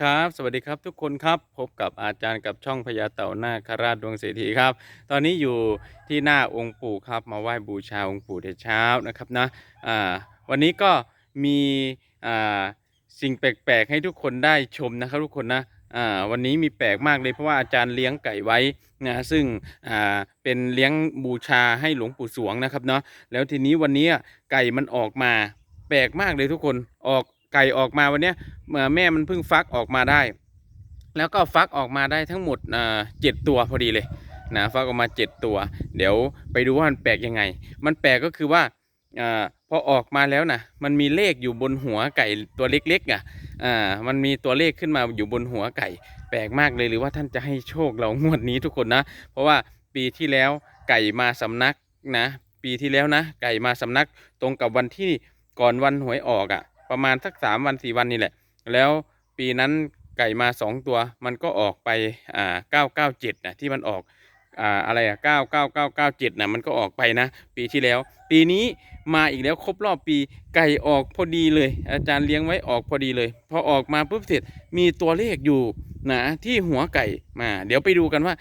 ครับ สวัสดีครับทุกคนครับ พบกับอาจารย์กับช่องพญาเต่านาคราชดวงเศรษฐีครับ ตอนนี้อยู่ที่หน้าองค์ปู่ครับ มาไหว้บูชาองค์ปู่แต่เช้านะครับนะอ่าวันนี้ก็มีอ่าสิ่งแปลกๆ ให้ทุกคนได้ชมนะครับทุกคนนะอ่าวันนี้มีแปลกมากเลยเพราะว่าอาจารย์เลี้ยงไก่ไว้นะซึ่งอ่าเป็นเลี้ยงบูชาให้หลวงปู่สวงนะครับเนาะแล้วทีนี้วันนี้ไก่มันออกมาแปลกมากเลยทุกคนออกไก่ออกมาวันเนี้ย แม่มันเพิ่งฟักออกมาได้ แล้วก็ฟักออกมาได้ทั้งหมดเจ็ดตัวพอดีเลยนะฟักออกมาเจ็ดตัว เดี๋ยวไปดูว่ามันแปลกยังไง มันแปลกก็คือว่าอพอออกมาแล้วนะมันมีเลขอยู่บนหัวไก่ตัวเล็กๆอะอ่ามันมีตัวเลขขึ้นมาอยู่บนหัวไก่ แปลกมากเลยหรือว่าท่านจะให้โชคเรางวดนี้ทุกคนนะ เพราะว่าปีที่แล้วไก่มาสำนักนะ ปีที่แล้วนะ ไก่มาสำนักตรงกับวันที่ก่อนวันหวยออกอะ่ะ ประมาณสักสามวันสี่วันนี่แหละ แล้วปีนั้นไก่มาสองตัว มันก็ออกไปอ่าเก้าเก้าเจ็ดนะที่มันออกอ่าอะไรอะเก้าเก้าเก้าเก้าเจ็ดนะมันก็ออกไปนะ ปีที่แล้ว ปีนี้มาอีกแล้วครบรอบปีไก่ออกพอดีเลย อาจารย์เลี้ยงไว้ออกพอดีเลย พอออกมาปุ๊บเสร็จมีตัวเลขอยู่นะที่หัวไก่มา เดี๋ยวไปดูกันว่า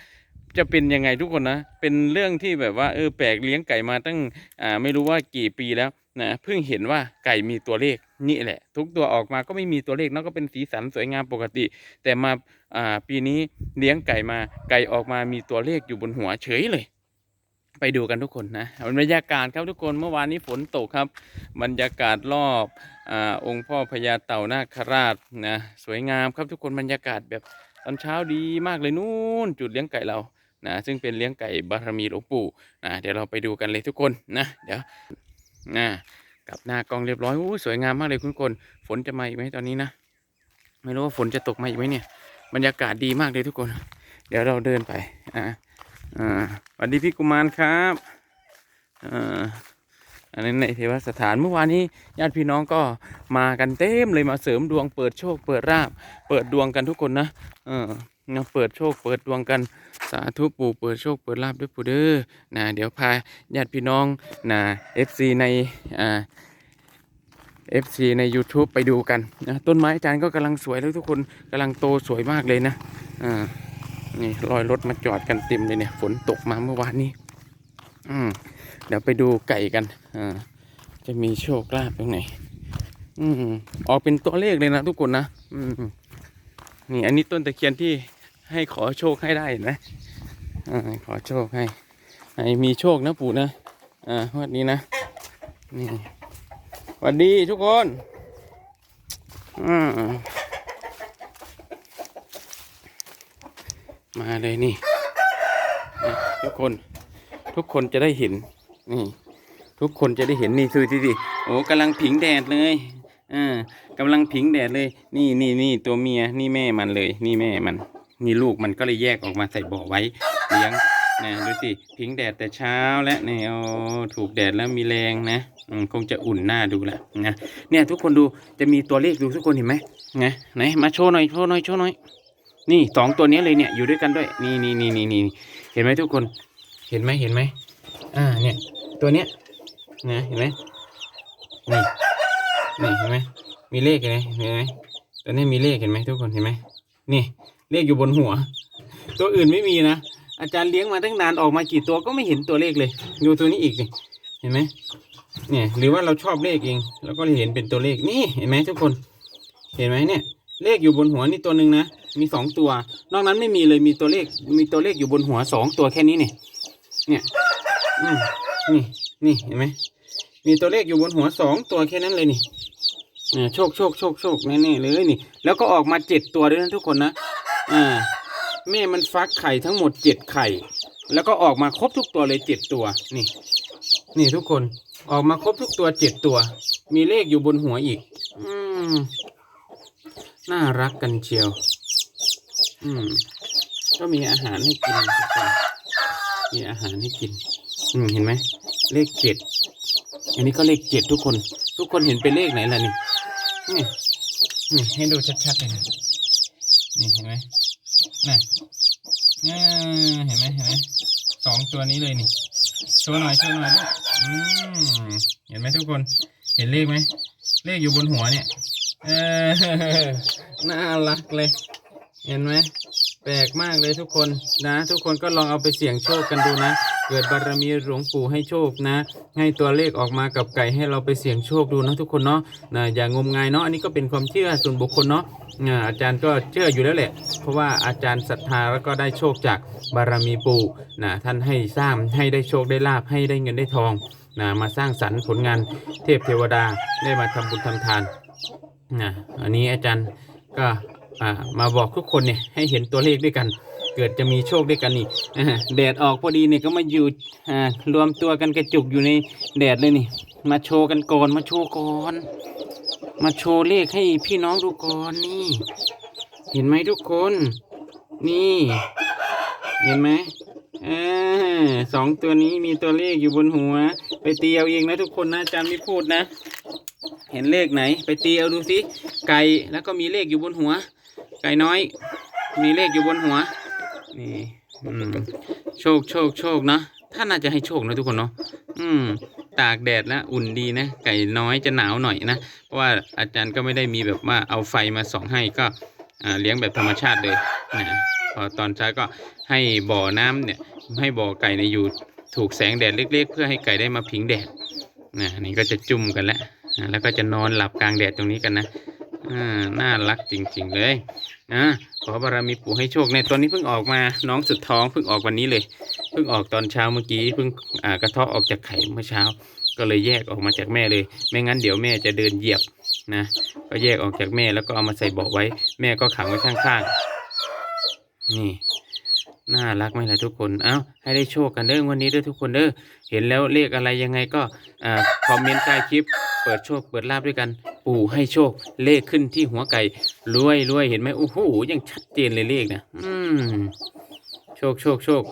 จะเป็นยังไงทุกคนนะ เป็นเรื่องที่แบบว่าเออแปลกเลี้ยงไก่มาตั้งอ่าไม่รู้ว่ากี่ปีแล้ว นะเพิ่งเห็นว่าไก่มีตัวเลขนี่แหละ ทุกตัวออกมาก็ไม่มีตัวเลขเนาะก็เป็นสีสันสวยงามปกติ แต่มาอ่าปีนี้เลี้ยงไก่มาไก่ออกมามีตัวเลขอยู่บนหัวเฉยเลย ไปดูกันทุกคนนะบรรยากาศครับทุกคนเมื่อวานนี้ฝนตกครับ บรรยากาศรอบอาองค์พ่อพญาเต่านาคราชนะสวยงามครับทุกคนบรรยากาศแบบตอนเช้าดีมากเลยนู่นจุดเลี้ยงไก่เรานะซึ่งเป็นเลี้ยงไก่บารมีหลวงปู่นะเดี๋ยวเราไปดูกันเลยทุกคนนะเดี๋ยว นะกลับหน้ากองเรียบร้อยโอ้สวยงามมากเลยคุณคนฝนจะมาอีกไหมตอนนี้นะ ไม่รู้ว่าฝนจะตกมาอีกไหมเนี่ย บรรยากาศดีมากเลยทุกคน เดี๋ยวเราเดินไปอ่าอ่าสวัสดีพี่กุมารครับอ่าอันนี้ในเทวสถานเมื่อวานนี้ญาติพี่น้องก็มากันเต็มเลยมาเสริมดวงเปิดโชคเปิดราบ เปิดดวงกันทุกคนนะเออ เปิดโชคเปิดดวงกันสาธุปู่เปิดโชคเปิดลาบด้วยปู่เด้อนะเดี๋ยวพาญาติพี่น้องนะ FC ในอ่า FC ใน YouTube ไปดูกันนะต้นไม้อาจารย์ก็กำลังสวยแล้วทุกคนกำลังโตสวยมากเลยนะอ่านี่รอยรถมาจอดกันเต็มเลยเนี่ย ฝนตกมาเมื่อวานนี้อืมเดี๋ยวไปดูไก่กันอ่าจะมีโชคลาภตรงไหนอืมออกเป็นตัวเลขเลยนะทุกคนนะ อืม นี่อันนี้ต้นตะเคียนที่ให้ขอโชคให้ได้เห็นไหมอ่าขอโชคให้ให้มีโชคนะปู่นะอ่าวันนี้นะนี่วัสดีทุกคนอมมาเลยนี่ทุกคนทุกคนจะได้เห็นนี่ทุกคนจะได้เห็นนี่คือที่ดิโอ้กำลังผิงแดดเลย อ่ากำลังผิงแดดเลย นี่นี่นี่ตัวเมียนี่แม่มันเลย นี่แม่มันนี่ลูกมันก็เลยแยกออกมาใส่บ่อไว้เลี้ยงนะดูสิผิงแดดแต่เช้าและเนี่ยโอ้ถูกแดดแล้วมีแรงนะคงจะอุ่นหน้าดูแหละนะเนี่ยทุกคนดูจะมีตัวเลขดูทุกคนเห็นไหมไงไหนมาโชว์หน่อยโชว์หน่อยโชว์หน่อย นี่สองตัวนี้เลยเนี่ยอยู่ด้วยกันด้วย นี่นี่นี่นี่นี่เห็นไหมทุกคนเห็นไหมเห็นไหมอ่าเนี่ยตัวเนี้ยนะเห็นไหมนี่ นี่เห็นไหมมีเลขเห็นไหมเห็นไหมตัวนี้มีเลขเห็นไหมทุกคนเห็นไหมนี่เลขอยู่บนหัว ตัวอื่นไม่มีนะอาจารย์เลี้ยงมาตั้งนานออกมากี่ตัวก็ไม่เห็นตัวเลขเลยดูตัวนี้อีกนี่เห็นไหมเนี่ยหรือว่าเราชอบเลขเองแล้วก็เห็นเป็นตัวเลขนี่เห็นไหมทุกคน เห็นไหมเนี่ย เลขอยู่บนหัวนี่ตัวหนึ่งนะมีสองตัว นอกนั้นไม่มีเลยมีตัวเลข มีตัวเลขอยู่บนหัวสองตัวแค่นี้เนี่ยเนี่ยนี่นี่เห็นไหมมีตัวเลขอยู่บนหัวสองตัวแค่นั้นเลยนี่ เนี่ยโชคโชคโชคโชคแน่ๆเลยนี่ แล้วก็ออกมาเจ็ดตัวด้วยนะทุกคนนะอ่าแม่มันฟักไข่ทั้งหมดเจ็ดไข่ แล้วก็ออกมาครบทุกตัวเลยเจ็ดตัวนี่ นี่ทุกคนออกมาครบทุกตัวเจ็ดตัว มีเลขอยู่บนหัวอีก อืมน่ารักกันเชียว อืม ก็มีอาหารให้กินทุกคนมีอาหารให้กิน อืม เห็นไหม เลขเจ็ด อันนี้ก็เลขเจ็ดทุกคน ทุกคนเห็นเป็นเลขไหนล่ะนี่นี่นี่ให้ดูชัดๆเลยนะนี่เห็นไหมน่ะอ่เห็นไหมเห็นไหมสองตัวนี้เลยนี่โชว์หน่อยโชว์หน่อยด้วยอืมเห็นไหมทุกคนเห็นเลขไหมเลขอยู่บนหัวเนี่ยเออน่ารักเลย เห็นไหม แปลกมากเลยทุกคนนะ ทุกคนก็ลองเอาไปเสี่ยงโชคกันดูนะ เกิดบารมีหลวงปู่ให้โชคนะ ให้ตัวเลขออกมากับไก่ให้เราไปเสี่ยงโชคดูนะทุกคนเนาะนะอย่างมงายเนาะอันนี้ก็เป็นความเชื่อส่วนบุคคลเนาะอาอาจารย์ก็เชื่ออยู่แล้วแหละ เพราะว่าอาจารย์ศรัทธาแล้วก็ได้โชคจากบารมีปู่นะท่านให้สร้างให้ได้โชคได้ลาภให้ได้เงินได้ทองนะมาสร้างสรรค์ผลงานเทพเทวดาได้มาทำบุญทำทานนะอันนี้อาจารย์ก็ อ่ามาบอกทุกคนเนี่ยให้เห็นตัวเลขด้วยกัน เกิดจะมีโชคด้วยกันนี่แดดออกพอดีเนี่ยก็มาอยู่อ่ารวมตัวกันกระจุกอยู่ในแดดเลยนี่ มาโชว์กันก่อนมาโชว์ก่อน มาโชว์เลขให้พี่น้องดูก่อนนี่ เห็นไหมทุกคน นี่ เห็นไหมออสองตัวนี้มีตัวเลขอยู่บนหัว ไปตีเอาเองนะทุกคนนะอาจารย์ไม่พูดนะ เห็นเลขไหน ไปตีเอาดูสิไก่แล้วก็มีเลขอยู่บนหัว ไก่น้อย มีเลขอยู่บนหัว นี่อืมโชคโชคโชคนะท่านน่าจะให้โชคนะทุกคนเนาะอืม ตากแดดแล้วอุ่นดีนะ ไก่น้อยจะหนาวหน่อยนะ เพราะว่าอาจารย์ก็ไม่ได้มีแบบว่าเอาไฟมาส่องให้ก็อ่าเลี้ยงแบบธรรมชาติเลยนะพอตอนเช้าก็ให้บ่อน้ำเนี่ย ให้บ่อไก่เนี่ยอยู่ถูกแสงแดดเล็ก ๆ เพื่อให้ไก่ได้มาผิงแดดนะนี่ก็จะจุ่มกันแล้วนะแล้วก็จะนอนหลับกลางแดดตรงนี้กันนะ อ่าน่ารักจริง ๆ เลยนะขอบารมีปู่ให้โชคในตอนนี้เพิ่งออกมา น้องสุดท้องเพิ่งออกวันนี้เลย เพิ่งออกตอนเช้าเมื่อกี้เพิ่งอ่ากระเทาะออกจากไข่เมื่อเช้า ก็เลยแยกออกมาจากแม่เลย ไม่งั้นเดี๋ยวแม่จะเดินเหยียบนะก็แยกออกจากแม่แล้วก็เอามาใส่เบาะไว้ แม่ก็ขังไว้ข้างๆนี่น่ารักไหมล่ะทุกคน เอ้า ให้ได้โชคกันเด้อวันนี้เด้อทุกคนเด้อ เห็นแล้วเลขอะไรยังไงก็อคอมเมนต์ใต้คลิป เปิดโชค เปิดลาบด้วยกัน ปู่ให้โชคเลขขึ้นที่หัวไก่รวยรวยเห็นไหมโอ้โหยังชัดเจนเลยเลขนะอืมโชคโชคโชค